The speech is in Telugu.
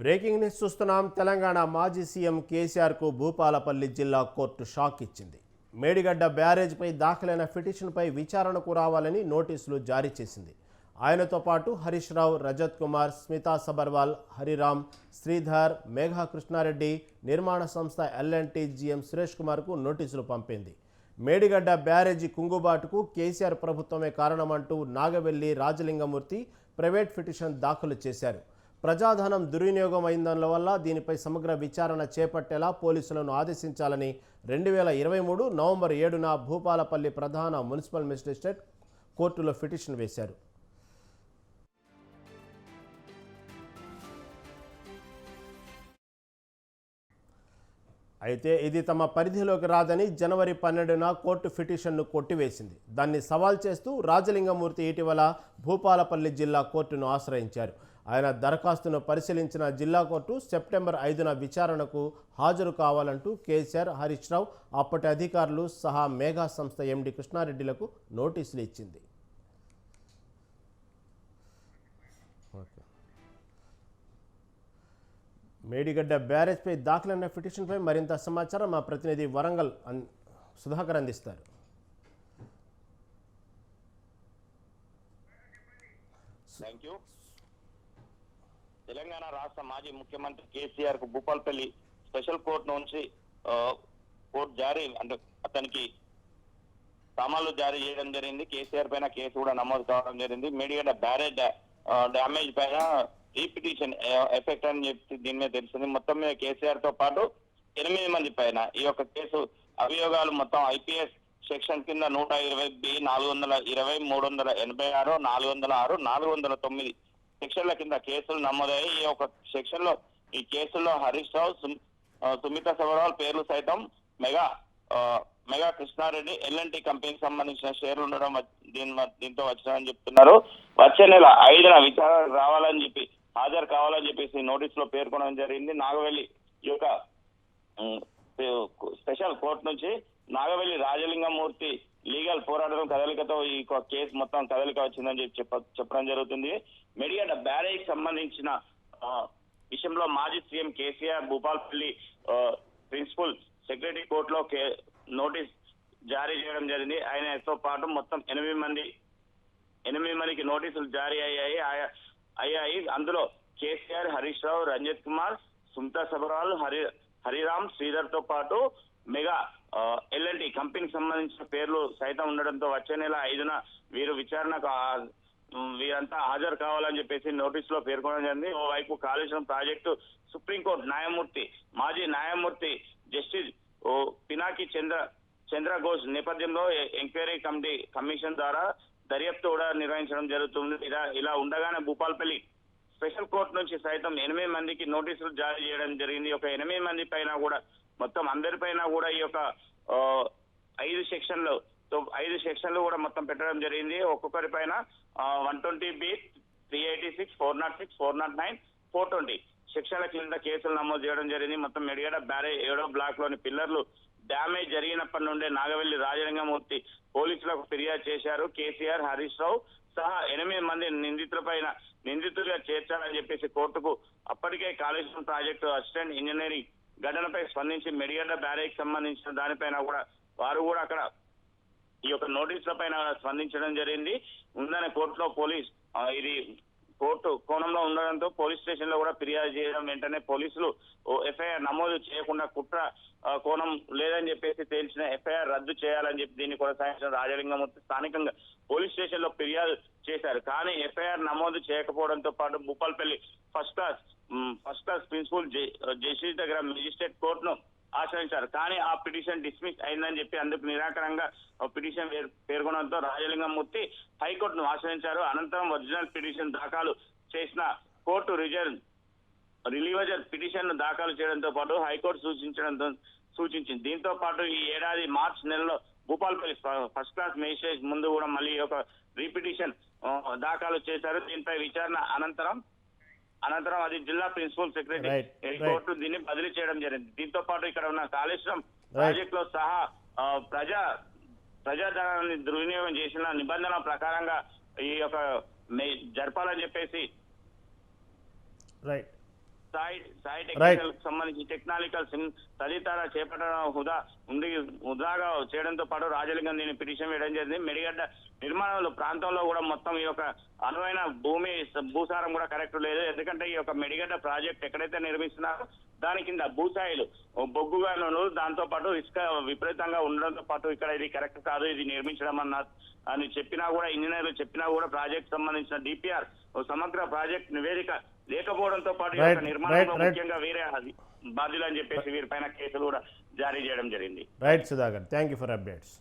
బ్రేకింగ్ న్యూస్ చూస్తున్నాం. తెలంగాణ మాజీ సీఎం కేసీఆర్కు భూపాలపల్లి జిల్లా కోర్టు షాక్ ఇచ్చింది. మేడిగడ్డ బ్యారేజ్పై దాఖలైన పిటిషన్పై విచారణకు రావాలని నోటీసులు జారీ చేసింది. ఆయనతో పాటు హరీష్ రావు రజత్ కుమార్ స్మితా సబర్వాల్ హరిరామ్ శ్రీధర్ మేఘా కృష్ణారెడ్డి నిర్మాణ సంస్థ ఎల్ఎన్టీ జీఎం సురేష్ కుమార్కు నోటీసులు పంపింది. మేడిగడ్డ బ్యారేజీ కుంగుబాటుకు కేసీఆర్ ప్రభుత్వమే కారణమంటూ నాగవెల్లి రాజలింగమూర్తి ప్రైవేట్ పిటిషన్ దాఖలు చేశారు. ప్రజాధనం దుర్వినియోగం అయిందన్న వల్ల దీనిపై సమగ్ర విచారణ చేపట్టేలా పోలీసులను ఆదేశించాలని రెండు వేల ఇరవై మూడు నవంబర్ ఏడున భూపాలపల్లి ప్రధాన మున్సిపల్ మెజిస్ట్రేట్ కోర్టులో పిటిషన్ వేశారు. అయితే ఇది తమ పరిధిలోకి రాదని జనవరి పన్నెండున కోర్టు పిటిషన్ను కొట్టివేసింది. దాన్ని సవాల్ చేస్తూ రాజలింగమూర్తి ఇటీవల భూపాలపల్లి జిల్లా కోర్టును ఆశ్రయించారు. ఆయన దరఖాస్తును పరిశీలించిన జిల్లా కోర్టు సెప్టెంబర్ ఐదున విచారణకు హాజరు కావాలంటూ కేసీఆర్ హరీష్ రావు అప్పటి అధికారులు సహా మేఘా సంస్థ ఎండి కృష్ణారెడ్డిలకు నోటీసులు ఇచ్చింది. మేడిగడ్డ బ్యారేజ్పై దాఖలైన పిటిషన్పై మరింత సమాచారం మా ప్రతినిధి వరంగల్ అన్ సుధాకర్ అందిస్తారు. థ్యాంక్ యూ తెలంగాణ రాష్ట్ర మాజీ ముఖ్యమంత్రి కేసీఆర్కు భూపాల్పల్లి స్పెషల్ కోర్టు నుంచి కోర్టు జారీ అంటే అతనికి సామాన్లు జారీ చేయడం జరిగింది. కేసీఆర్ పైన కేసు కూడా నమోదు కావడం జరిగింది. మీడియా బ్యారేజ్ డ్యామేజ్ పైన రీపిటిషన్ ఎఫెక్ట్ అని చెప్పి దీని మీద తెలుస్తుంది. మొత్తం మీద కేసీఆర్తో పాటు ఎనిమిది మంది పైన ఈ యొక్క కేసు అభియోగాలు మొత్తం ఐపీఎస్ సెక్షన్ కింద నూట ఇరవై బి నాలుగు వందల ఇరవై మూడు వందల ఎనభై ఆరు నాలుగు వందల ఆరు నాలుగు వందల తొమ్మిది సెక్షన్ల కింద కేసులు నమోదయ్యాయి. ఈ యొక్క సెక్షన్లో ఈ కేసుల్లో హరీష్ రావు సుమిత సబర్వాల్ పేర్లు సైతం మెగా మెగా కృష్ణారెడ్డి ఎల్ఎన్టీ కంపెనీకి సంబంధించిన షేర్లు ఉండడం దీని దీంతో వచ్చాయని చెప్తున్నారు. వచ్చే నెల ఐదున విచారణ రావాలని చెప్పి హాజరు కావాలని చెప్పేసి నోటీస్లో పేర్కొనడం జరిగింది. నాగవెల్లి ఈ యొక్క స్పెషల్ కోర్టు నుంచి నాగవెల్లి రాజలింగమూర్తి లీగల్ పోరాటం కదలికతో ఈ కేసు మొత్తం కదలిక వచ్చిందని చెప్పి చెప్ప చెప్పడం జరుగుతుంది. మెడిగడ్డ బ్యారేజ్ సంబంధించిన విషయంలో మాజీ CM KCR Bhupalpally principal secretary కోర్టులో కే- నోటీస్ జారీ చేయడం జరిగింది. ఆయనతో పాటు మొత్తం ఎనిమిది మంది ఎనిమిది మందికి నోటీసులు జారీ అయ్యాయి. అయ్యాయి. అందులో కేసీఆర్ హరీష్ రావు రంజిత్ కుమార్ సుమితా సబరాల్ హరి హరిరామ్ శ్రీధర్తో పాటు మెగా ఎల్ఎన్టీ కంపెనీకి సంబంధించిన పేర్లు సైతం ఉండడంతో వచ్చే నెల ఐదున వీరు విచారణకు వీరంతా హాజరు కావాలని చెప్పేసి నోటీసులో పేర్కొనడం జరిగింది. ఓవైపు కాళేశ్వరం ప్రాజెక్టు సుప్రీంకోర్టు న్యాయమూర్తి మాజీ న్యాయమూర్తి జస్టిస్ పినాకి చంద్ర చంద్ర ఘోష్ నేపథ్యంలో ఎంక్వైరీ కమిటీ కమిషన్ ద్వారా దర్యాప్తు కూడా నిర్వహించడం జరుగుతుంది. ఇలా ఇలా ఉండగానే భూపాల్పల్లి స్పెషల్ కోర్టు నుంచి సైతం ఎనిమిది మందికి నోటీసులు జారీ చేయడం జరిగింది. ఒక ఎనిమిది మంది పైన కూడా మొత్తం అందరి పైన కూడా ఈ యొక్క ఐదు సెక్షన్లు ఐదు సెక్షన్లు కూడా మొత్తం పెట్టడం జరిగింది. ఒక్కొక్కరి పైన one twenty B three eighty six four nought six four nought nine four twenty. శిక్షల కింద కేసులు నమోదు చేయడం జరిగింది. మొత్తం మెడిగడ బ్యారేజ్ ఏడో బ్లాక్లోని పిల్లర్లు డ్యామేజ్ జరిగినప్పటి నుండే నాగవెల్లి రాజలింగమూర్తి పోలీసులకు ఫిర్యాదు చేశారు. కేసీఆర్ హరీష్ రావు సహా ఎనిమిది మంది నిందితుల పైన నిందితులుగా చేర్చాలని చెప్పేసి కోర్టుకు అప్పటికే కాళేశ్వరం ప్రాజెక్టు అసిస్టెంట్ ఇంజనీరింగ్ ఘటనపై స్పందించి మెడిగడ్డ బ్యారేజ్ సంబంధించిన దానిపైన కూడా వారు కూడా అక్కడ ఈ యొక్క నోటీసుల పైన స్పందించడం జరిగింది. ఉందనే కోర్టులో పోలీస్ ఇది కోర్టు కోణంలో ఉండడంతో పోలీస్ స్టేషన్లో కూడా ఫిర్యాదు చేయడం వెంటనే పోలీసులు ఎఫ్ఐఆర్ నమోదు చేయకుండా కుట్ర కోణం లేదని చెప్పేసి తేల్చిన ఎఫ్ఐఆర్ రద్దు చేయాలని చెప్పి దీన్ని కొనసాగించిన రాజలింగమూర్తి స్థానికంగా పోలీస్ స్టేషన్లో ఫిర్యాదు చేశారు. కానీ ఎఫ్ఐఆర్ నమోదు చేయకపోవడంతో పాటు Bhupalpally first class first class principal justice దగ్గర మెజిస్ట్రేట్ కోర్టును ఆశ్రయించారు. కానీ ఆ పిటిషన్ డిస్మిస్ అయిందని చెప్పి అందుకు నిరాకరంగా పిటిషన్ పేర్- పేర్కొనడంతో రాజలింగమూర్తి హైకోర్టును ఆశ్రయించారు. అనంతరం ఒరిజినల్ పిటిషన్ దాఖలు చేసిన కోర్టు రిజర్వ్ రిలీవజర్ పిటిషన్ దాఖలు చేయడంతో పాటు హైకోర్టు సూచించడంతో సూచించింది. దీంతో పాటు ఈ ఏడాది మార్చ్ నెలలో భూపాల్పల్లి ఫస్ట్ క్లాస్ మేజిస్ట్రేట్ ముందు కూడా మళ్ళీ ఒక రీపిటిషన్ దాఖలు చేశారు. దీనిపై విచారణ అనంతరం అనంతరం అది జిల్లా ప్రిన్సిపల్ సెక్రటరీ. కోర్టు దీన్ని బదిలీ చేయడం జరిగింది. దీంతో పాటు ఇక్కడ ఉన్న కాళేశ్వరం ప్రాజెక్ట్లో సహా ప్రజా ప్రజాధనాన్ని దుర్వినియోగం చేసిన నిబంధన ప్రకారంగా ఈ యొక్క జరపాలని చెప్పేసి రైట్ సాయి సాయి టెక్నికల్ సంబంధించి టెక్నాలికల్ సిమ్ తదితర చేపట్టడం హుదా ఉండి హుదాగా చేయడంతో పాటు రాజలింగం దీన్ని పిటిషన్ వేయడం జరిగింది. మెడిగడ్డ నిర్మాణంలో ప్రాంతంలో కూడా మొత్తం ఈ యొక్క అనువైన భూమి భూసారం కూడా కరెక్ట్ లేదు. ఎందుకంటే ఈ యొక్క మెడిగడ్డ ప్రాజెక్ట్ ఎక్కడైతే నిర్మిస్తున్నారో దాని కింద భూసాయిలు బొగ్గుగాను దాంతో పాటు ఇసుక విపరీతంగా ఉండడంతో పాటు ఇక్కడ ఇది కరెక్ట్ కాదు. ఇది నిర్మించడం అన్న అని చెప్పినా కూడా ఇంజనీర్లు చెప్పినా కూడా ప్రాజెక్ట్ సంబంధించిన డిపిఆర్ సమగ్ర ప్రాజెక్ట్ నివేదిక లేకపోవడంతో పాటు నిర్మాణంలో. ముఖ్యంగా వేరే బాధ్యులు అని చెప్పేసి వీరిపైన కేసులు కూడా జారీ చేయడం జరిగింది. Right Sudhakar. Thank you for updates